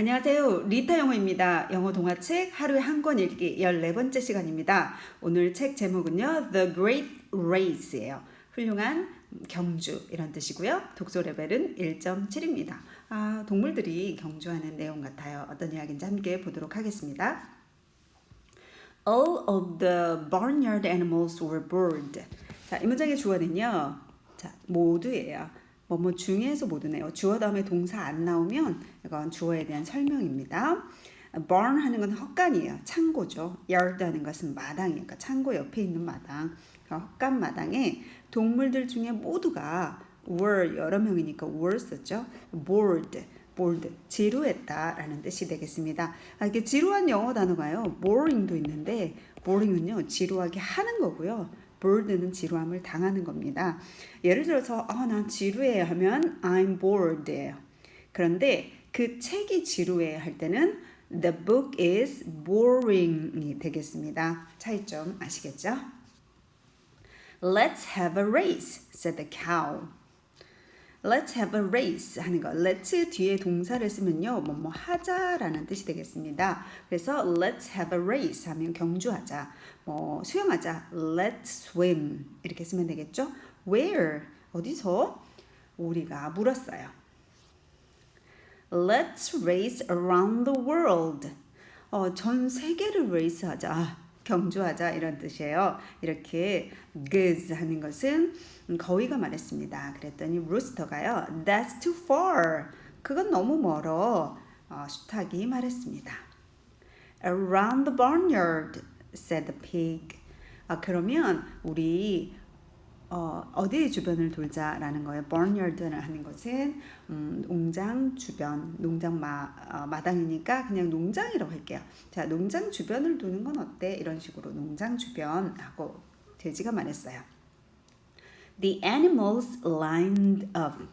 안녕하세요. 리타 영어입니다. 영어 동화책 하루에 한 권 읽기 14번째 시간입니다. 오늘 책 제목은요. The Great Race예요. 훌륭한 경주 이런 뜻이고요. 독서 레벨은 1.7입니다. 아, 동물들이 경주하는 내용 같아요. 어떤 이야기인지 함께 보도록 하겠습니다. All of the barnyard animals were bored. 자, 이 문장의 주어는요. 자, 모두예요. 뭐뭐 중에서 모두네요. 주어 다음에 동사 안 나오면 이건 주어에 대한 설명입니다. barn 하는 건 헛간이에요. 창고죠. yard 하는 것은 마당이에요. 그러니까 창고 옆에 있는 마당. 그러니까 헛간 마당에 동물들 중에 모두가 were 여러 명이니까 were 썼죠. bored. bored 지루했다라는 뜻이 되겠습니다. 아, 이게 지루한 영어 단어가요. boring도 있는데 boring은요 지루하게 하는 거고요. Bored는 지루함을 당하는 겁니다. 예를 들어서 아, 난 지루해 하면 I'm bored예요. 그런데 그 책이 지루해 할 때는 the book is boring이 되겠습니다. 차이점 아시겠죠? Let's have a race, said the cow. Let's have a race 하는 거. Let's 뒤에 동사를 쓰면요. 뭐뭐 하자라는 뜻이 되겠습니다. 그래서 let's have a race 하면 경주하자. 뭐 수영하자. Let's swim 이렇게 쓰면 되겠죠? Where? 어디서? 우리가 물었어요. Let's race around the world. 어, 전 세계를 레이스하자. 아, 경주하자 이런 뜻이에요. 이렇게 goose 하는 것은 거위가 말했습니다. 그랬더니 루스터가요. That's too far. 그건 너무 멀어. 어, 수탉이 말했습니다. Around the barnyard, said the pig. 아, 그러면 우리 어, 어디 주변을 돌자라는 거예요. barnyard를 하는 것은 음, 농장 주변, 농장 마, 어, 마당이니까 그냥 농장이라고 할게요. 자, 농장 주변을 도는 건 어때? 이런 식으로 농장 주변 하고 돼지가 말했어요. The animals lined up.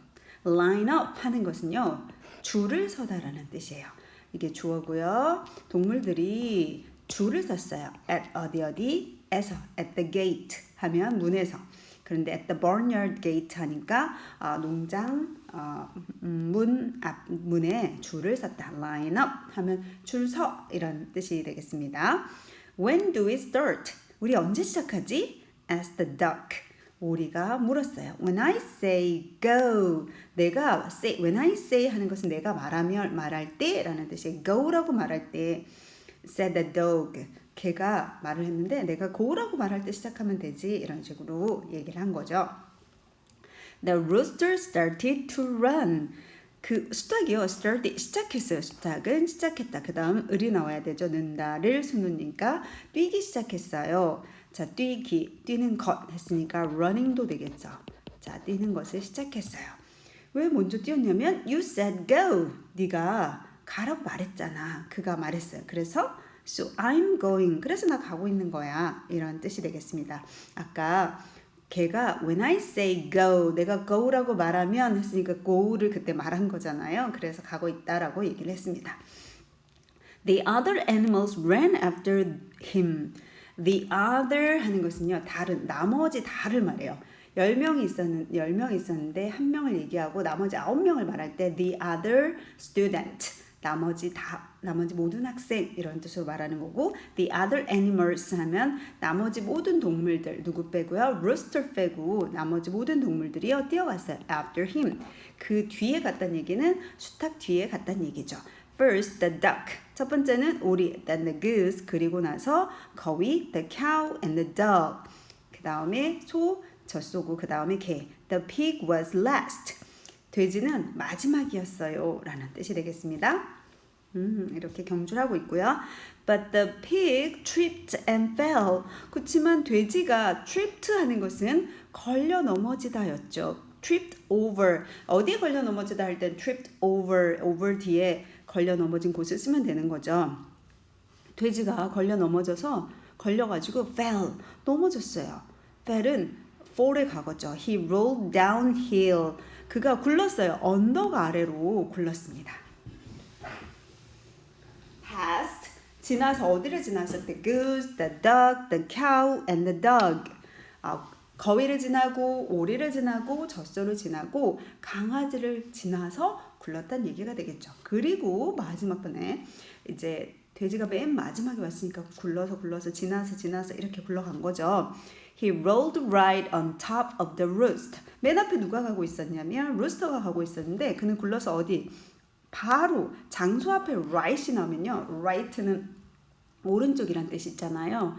line up 하는 것은요. 줄을 서다라는 뜻이에요. 이게 주어고요. 동물들이 줄을 섰어요. at 어디 어디 에서 at the gate 하면 문에서 그런데 at the barnyard gate 하니까 어, 농장 어, 음, 문앞 문에 줄을 섰다. line up 하면 줄 서 이런 뜻이 되겠습니다. When do we start? 우리 언제 시작하지? asked the duck. 오리가 물었어요. When I say go, 내가 say, when I say 하는 것은 내가 말하면 말할 때라는 뜻이에요. go라고 말할 때 said the dog. 걔가 말을 했는데 내가 go라고 말할 때 시작하면 되지 이런 식으로 얘기를 한 거죠. The rooster started to run. 그 수탉이요. started 시작했어요. 수탉은 시작했다. 그 다음 을이 나와야 되죠. 는다를 수놓으니까 뛰기 시작했어요. 자, 뛰기, 뛰는 것 했으니까 running도 되겠죠. 자, 뛰는 것을 시작했어요. 왜 먼저 뛰었냐면 you said go. 네가 가라고 말했잖아. 그가 말했어요. 그래서 so I'm going. 그래서 나 가고 있는 거야. 이런 뜻이 되겠습니다. 아까 걔가 when I say go 내가 go라고 말하면 했으니까 go를 그때 말한 거잖아요. 그래서 가고 있다라고 얘기를 했습니다. The other animals ran after him. The other 하는 것은요. 다른 나머지 다를 말해요. 10명이 있었는 10명이 있었는데 한 명을 얘기하고 나머지 9명을 말할 때 the other student 나머지 다 나머지 모든 학생 이런 뜻으로 말하는 거고 the other animals 하면 나머지 모든 동물들 누구 빼고요? rooster 빼고 나머지 모든 동물들이요 뛰어갔어요 after him. 그 뒤에 갔다는 얘기는 수탉 뒤에 갔다는 얘기죠. first the duck. 첫 번째는 오리 then the goose. 그리고 나서 거위 the cow and the dog. 그 다음에 소 젖소고 그 다음에 개. the pig was last. 돼지는 마지막이었어요. 라는 뜻이 되겠습니다. 음, 이렇게 경주를 하고 있고요. But the pig tripped and fell. 그렇지만 돼지가 tripped 하는 것은 걸려 넘어지다였죠. tripped over. 어디에 걸려 넘어지다 할 땐 tripped over, over 뒤에 걸려 넘어진 곳을 쓰면 되는 거죠. 돼지가 걸려 넘어져서 걸려가지고 fell, 넘어졌어요. fell은 fall의 과거죠. He rolled downhill. 그가 굴렀어요. 언덕 아래로 굴렀습니다. Past 지나서 어디를 지나서 the goose, the duck, the cow, and the dog. 아, 거위를 지나고 오리를 지나고 젖소를 지나고 강아지를 지나서 굴렀다는 얘기가 되겠죠. 그리고 마지막 번에 이제 돼지가 맨 마지막에 왔으니까 굴러서 굴러서 지나서 지나서 이렇게 굴러간 거죠. He rolled right on top of the roost. 맨 앞에 누가 가고 있었냐면 루스터가 가고 있었는데 그는 굴러서 어디 바로 장소 앞에 right이 나오면요. right는 오른쪽이란 뜻이 있잖아요.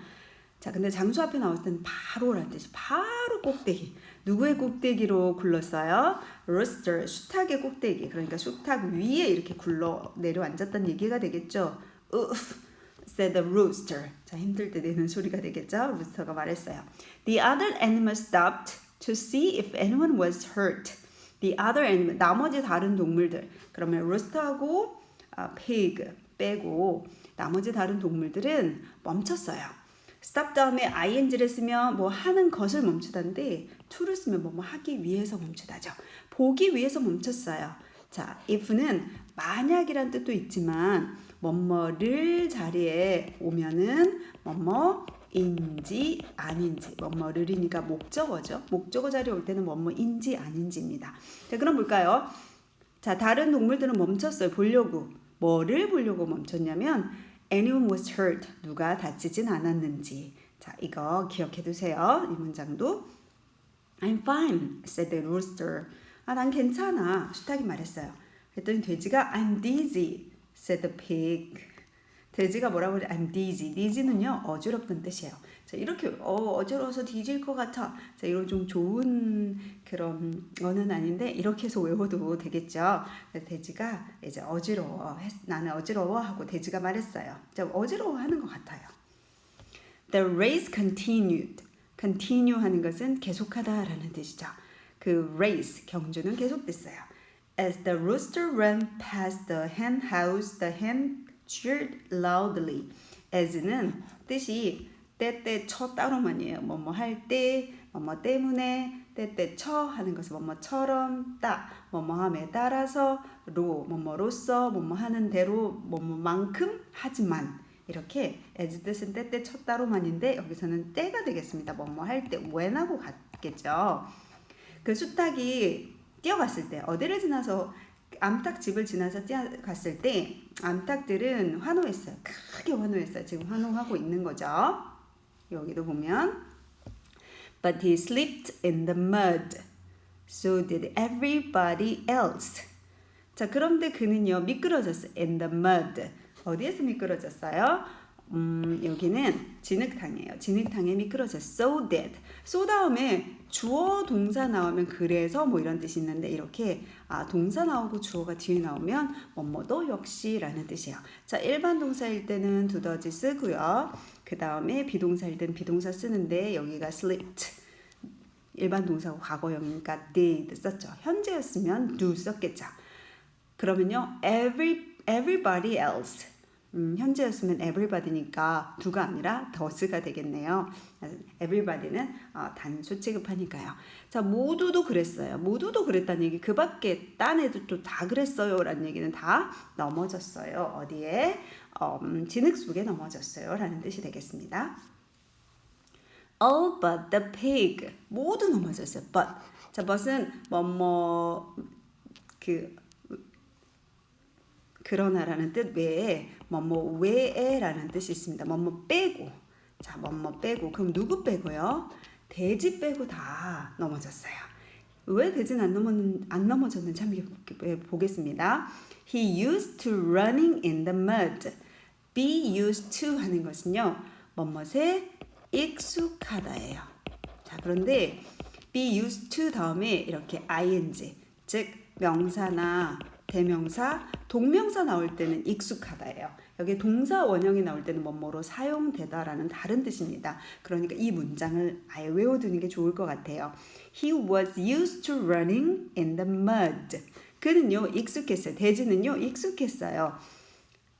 자, 근데 장소 앞에 나왔을 바로란 뜻이 바로 꼭대기. 누구의 꼭대기로 굴렀어요? rooster, 수탉의 꼭대기. 그러니까 수탉 위에 이렇게 굴러 내려앉았다는 얘기가 되겠죠. Oof, said the rooster. 자, 힘들 때 내는 소리가 되겠죠? 루스터가 말했어요. The other animals stopped to see if anyone was hurt. The other animal, 나머지 다른 동물들. 그러면 루스터하고 아, pig 빼고 나머지 다른 동물들은 멈췄어요. stop 다음에 ing를 쓰면 뭐 하는 것을 멈추다인데 to를 쓰면 뭐, 뭐 하기 위해서 멈추다죠. 보기 위해서 멈췄어요. 자, if는 만약이란 뜻도 있지만 뭐뭐를 자리에 오면은 뭐뭐 인지 아닌지 뭐뭐를이니까 목적어죠. 목적어 자리에 올 때는 뭐뭐인지 아닌지입니다. 자, 그럼 볼까요? 자, 다른 동물들은 멈췄어요. 보려고. 뭐를 보려고 멈췄냐면 anyone was hurt. 누가 다치진 않았는지. 자, 이거 기억해 두세요. 이 문장도 I'm fine, said the rooster. 아, 난 괜찮아. 수탉이 말했어요. 그랬더니 돼지가 I'm dizzy, said the pig. 돼지가 뭐라고 그래? I'm dizzy. dizzy는요 어지럽다는 뜻이에요. 자 이렇게 어, 어지러워서 뒤질 것 같아. 자 이런 좀 좋은 그런 거는 아닌데 이렇게 해서 외워도 되겠죠. 돼지가 이제 어지러워. 했, 나는 어지러워 하고 돼지가 말했어요. 자 어지러워하는 것 같아요. The race continued. continue 하는 것은 계속하다라는 뜻이죠. 그 race 경주는 계속됐어요. As the rooster ran past the hen house, the hen cheered loudly. as는 뜻이 때때 쳐 따로만이에요. 뭐뭐 할 때, 뭐뭐 때문에, 때때 쳐 하는 것은 뭐뭐처럼 따, 뭐뭐함에 따라서 로, 뭐뭐로서, 뭐뭐 하는 대로, 뭐뭐만큼 하지만 이렇게 as 뜻은 때때 쳐 따로만인데 여기서는 때가 되겠습니다. 뭐뭐 할 때 when하고 같겠죠. 그 수탉이 뛰어갔을 때 어디를 지나서 암탉 집을 지나서 뛰어갔을 때 암탉들은 환호했어요. 크게 환호했어요. 지금 환호하고 있는 거죠. 여기도 보면 But he slipped in the mud. So did everybody else. 자, 그런데 그는요 미끄러졌어요. In the mud. 어디에서 미끄러졌어요? 음, 여기는 진흙탕이에요. 진흙탕에 미끄러졌어요. So did. so 다음에 주어 동사 나오면 그래서 뭐 이런 뜻이 있는데 이렇게 아 동사 나오고 주어가 뒤에 나오면 뭐뭐도 역시라는 뜻이에요. 자 일반 동사일 때는 두더지 쓰고요. 그 다음에 비동사일 때는 비동사 쓰는데 여기가 slipped 일반 동사고 과거형이니까 did 썼죠. 현재였으면 do 썼겠죠. 그러면요 every everybody else 음, 현재였으면 everybody니까 두가 아니라 더스가 되겠네요. everybody는 어, 단수 취급하니까요. 자, 모두도 그랬어요. 모두도 그랬다는 얘기. 그 밖에 딴 애들 또다 그랬어요. 라는 얘기는 다 넘어졌어요. 어디에? 음, 진흙 속에 넘어졌어요. 라는 뜻이 되겠습니다. All but the pig. 모두 넘어졌어요. but. 자, but은 뭐뭐 그 그러나라는 뜻 외에 뭐뭐 외에라는 뜻이 있습니다. 뭐뭐 빼고 자 뭐뭐 빼고 그럼 누구 빼고요? 돼지 빼고 다 넘어졌어요. 왜 돼지는 안 넘었는 안 넘어졌는지 한번 보겠습니다. He used to running in the mud. Be used to 하는 것은요 뭐뭐에 익숙하다예요. 자 그런데 be used to 다음에 이렇게 ing 즉 명사나 대명사, 동명사 나올 때는 익숙하다예요. 여기 동사 원형이 나올 때는 뭐뭐로 사용되다라는 다른 뜻입니다. 그러니까 이 문장을 아예 외워두는 게 좋을 것 같아요. He was used to running in the mud. 그는요 익숙했어요. 돼지는요 익숙했어요.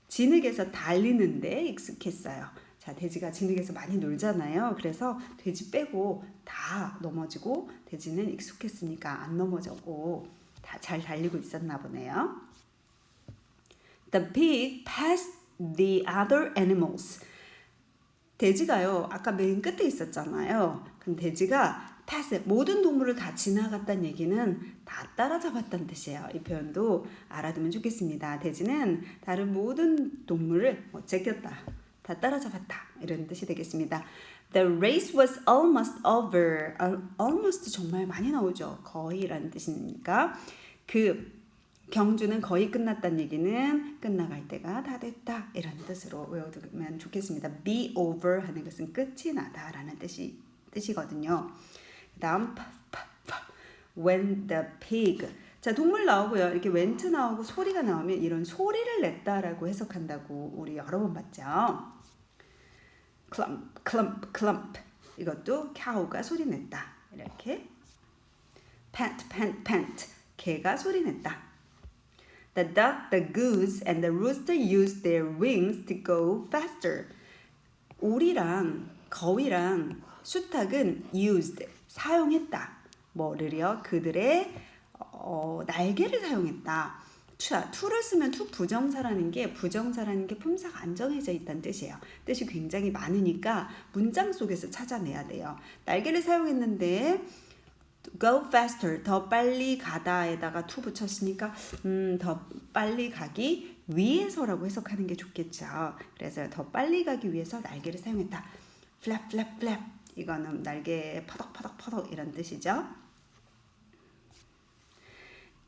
진흙에서 달리는데 익숙했어요. 자, 돼지가 진흙에서 많이 놀잖아요. 그래서 돼지 빼고 다 넘어지고 돼지는 익숙했으니까 안 넘어졌고 잘 달리고 있었나 보네요. The pig passed the other animals. 돼지가요. 아까 맨 끝에 있었잖아요. 그럼 돼지가 pass 모든 동물을 다 지나갔다는 얘기는 다 따라잡았다는 뜻이에요. 이 표현도 알아두면 좋겠습니다. 돼지는 다른 모든 동물을 뭐 제꼈다, 다 따라잡았다 이런 뜻이 되겠습니다. The race was almost over. 아, almost 정말 많이 나오죠. 거의라는 뜻이니까 그 경주는 거의 끝났다는 얘기는 끝나갈 때가 다 됐다 이런 뜻으로 외워두면 좋겠습니다. be over 하는 것은 끝이 나다라는 뜻이 뜻이거든요. 그다음 when the pig 자 동물 나오고요 이렇게 went 나오고 소리가 나오면 이런 소리를 냈다라고 해석한다고 우리 여러 번 봤죠. Clump clump clump 이것도 cow가 소리 냈다 이렇게 pant pant pant 개가 소리 냈다. The duck, the goose, and the rooster used their wings to go faster. 오리랑 거위랑 수탉은 used 사용했다. 뭐를요? 그들의 어, 날개를 사용했다. 자, to를 쓰면 to 부정사라는 게 부정사라는 게 품사가 안 정해져 있다는 뜻이에요. 뜻이 굉장히 많으니까 문장 속에서 찾아내야 돼요. 날개를 사용했는데 go faster 더 빨리 가다에다가 to 붙였으니까 음, 더 빨리 가기 위해서라고 해석하는 게 좋겠죠. 그래서 더 빨리 가기 위해서 날개를 사용했다. flap flap flap 이거는 날개 퍼덕 퍼덕 퍼덕 이런 뜻이죠.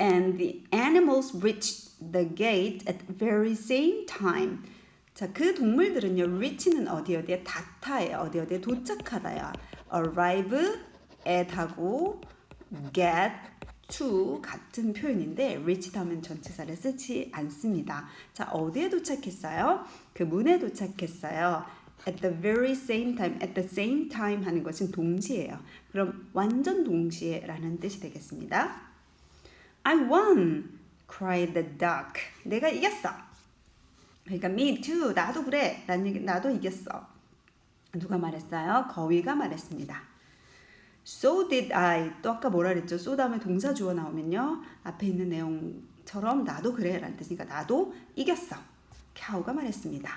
And the animals reached the gate at the very same time. 자, 그 동물들은요, reach는 어디 어디에 닿다예요. 어디 어디에 도착하다야. arrive at하고 get to 같은 표현인데 reach 다음엔 전치사를 쓰지 않습니다. 자, 어디에 도착했어요? 그 문에 도착했어요. at the very same time, at the same time 하는 것은 동시에요. 그럼 완전 동시에라는 뜻이 되겠습니다. I won, cried the duck. 내가 이겼어. 그러니까 me too, 나도 그래. 얘기, 나도 이겼어. 누가 말했어요? 거위가 말했습니다. So did I. 또 아까 뭐라 그랬죠? so 다음에 동사 주어 나오면요. 앞에 있는 내용처럼 나도 그래 라는 뜻이니까 나도 이겼어. 캬우가 말했습니다.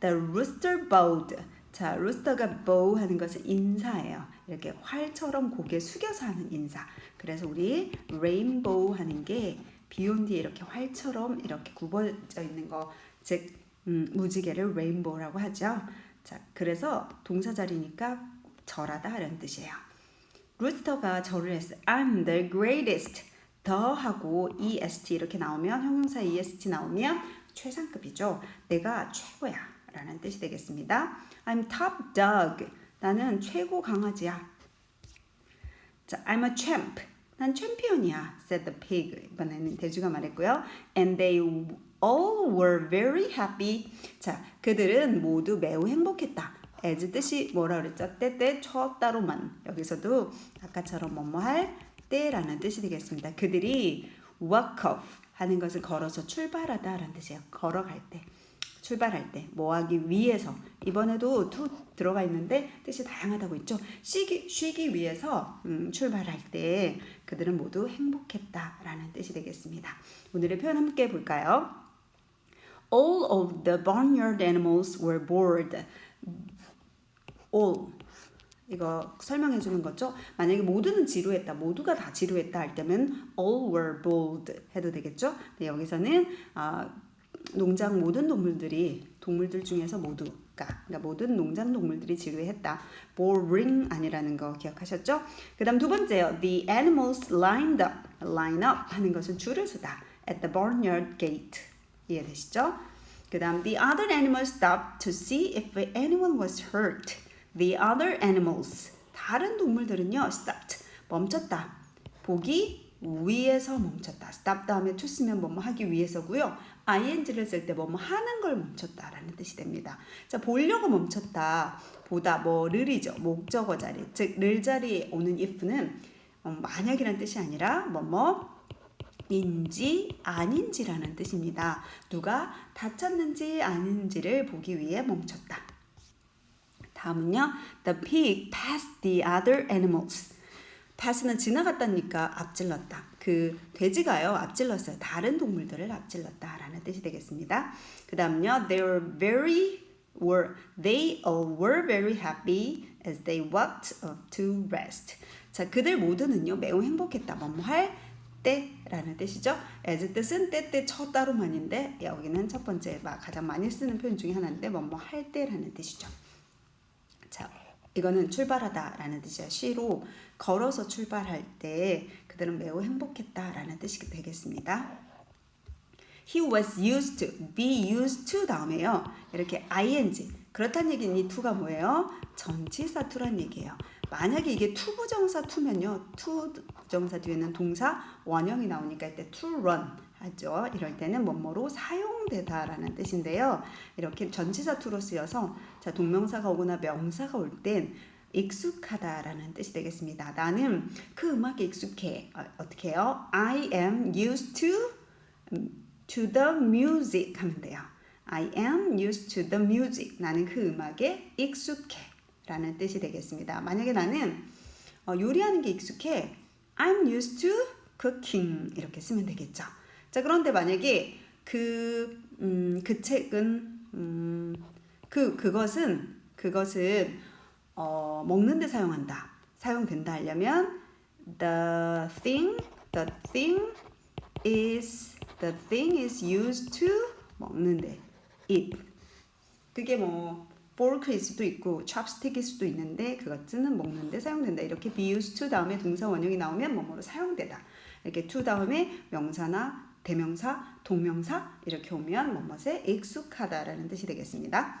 The rooster bowed. 자, rooster가 bow 하는 것은 인사예요. 이렇게 활처럼 고개 숙여서 하는 인사. 그래서 우리 rainbow 하는 게 비온 뒤에 이렇게 활처럼 이렇게 굽어져 있는 거, 즉 음, 무지개를 레인보우라고 하죠. 자, 그래서 동사 자리니까 절하다 이런 뜻이에요. 루스터가 절을 했어요. I'm the greatest. 더 하고 est 이렇게 나오면 형용사 est 나오면 최상급이죠. 내가 최고야 라는 뜻이 되겠습니다. I'm top dog. 나는 최고 강아지야. 자, I'm a champ. 난 챔피언이야. said the pig. 이번에는 돼지가 말했고요. And they all were very happy. 자, 그들은 모두 매우 행복했다. as 뜻이 뭐라 그랬죠? 때때 첫 따로만. 여기서도 아까처럼 뭐뭐 할 때라는 뜻이 되겠습니다. 그들이 walk off 하는 것을 걸어서 출발하다라는 뜻이에요. 걸어갈 때. 출발할 때, 뭐 하기 위해서. 이번에도 to 들어가 있는데 뜻이 다양하다고 했죠. 쉬기, 쉬기 위해서 음, 출발할 때 그들은 모두 행복했다라는 뜻이 되겠습니다. 오늘의 표현 함께 볼까요? All of the barnyard animals were bored. all 이거 설명해 주는 거죠. 만약에 모두는 지루했다, 모두가 다 지루했다 할 때면 all were bored 해도 되겠죠. 네, 여기서는 어, 농장 모든 동물들이 동물들 중에서 모두가 그러니까 모든 농장 동물들이 지루했다. boring 아니라는 거 기억하셨죠? 그다음 두 번째요. The animals lined up. line up 하는 것은 줄을 서다. at the barnyard gate. 이해되시죠? 그다음 the other animals stopped to see if anyone was hurt. The other animals 다른 동물들은요 stopped 멈췄다. 보기 위해서 멈췄다. stop 다음에 to 쓰면 뭐뭐 하기 위해서고요. Ing를 쓸 때 뭐뭐 하는 걸 멈췄다라는 뜻이 됩니다. 자, 보려고 멈췄다. 보다 뭐 를이죠. 목적어 자리. 즉, 를 자리에 오는 if는 어, 만약이라는 뜻이 아니라 뭐뭐 인지 아닌지라는 뜻입니다. 누가 다쳤는지 아닌지를 보기 위해 멈췄다. 다음은요. The pig passed the other animals. pass는 지나갔다니까 앞질렀다. 그 돼지가요 앞질렀어요. 다른 동물들을 앞질렀다라는 뜻이 되겠습니다. 그 다음요. They were very were they all were very happy as they walked to rest. 자, 그들 모두는요 매우 행복했다. 뭐뭐 할 때라는 뜻이죠. as 뜻은 때때 첫 따로만인데 여기는 첫 번째 막 가장 많이 쓰는 표현 중에 하나인데 뭐뭐 할 때라는 뜻이죠. 자, 이거는 출발하다라는 뜻이야. 시로 걸어서 출발할 때 그들은 매우 행복했다라는 뜻이 되겠습니다. He was used to, be used to 다음에요. 이렇게 ing. 그렇다는 얘기는 이 to가 뭐예요? 전치사 to란 얘기예요. 만약에 이게 투부정사 to면요. 투부정사 뒤에는 동사 원형이 나오니까 이때 to run 하죠. 이럴 때는 뭐뭐로 사용되다라는 뜻인데요. 이렇게 전치사 to로 쓰여서 자 동명사가 오거나 명사가 올 땐 익숙하다라는 뜻이 되겠습니다. 나는 그 음악에 익숙해. 어, 어떻게 해요? I am used to 음, to the music 하면 돼요. I am used to the music. 나는 그 음악에 익숙해. 라는 뜻이 되겠습니다. 만약에 나는 어, 요리하는 게 익숙해. I'm used to cooking. 이렇게 쓰면 되겠죠. 자, 그런데 만약에 그, 음, 그 책은, 음, 그, 그것은, 그것은, 어, 먹는데 사용한다. 사용된다 하려면, the thing, the thing is the thing is used to 먹는데. eat 그게 뭐 fork일 수도 있고 chopstick일 수도 있는데 그것은 먹는데 사용된다. 이렇게 be used to 다음에 동사 원형이 나오면 뭐뭐로 사용되다. 이렇게 to 다음에 명사나 대명사 동명사 이렇게 오면 뭐뭐에 익숙하다라는 뜻이 되겠습니다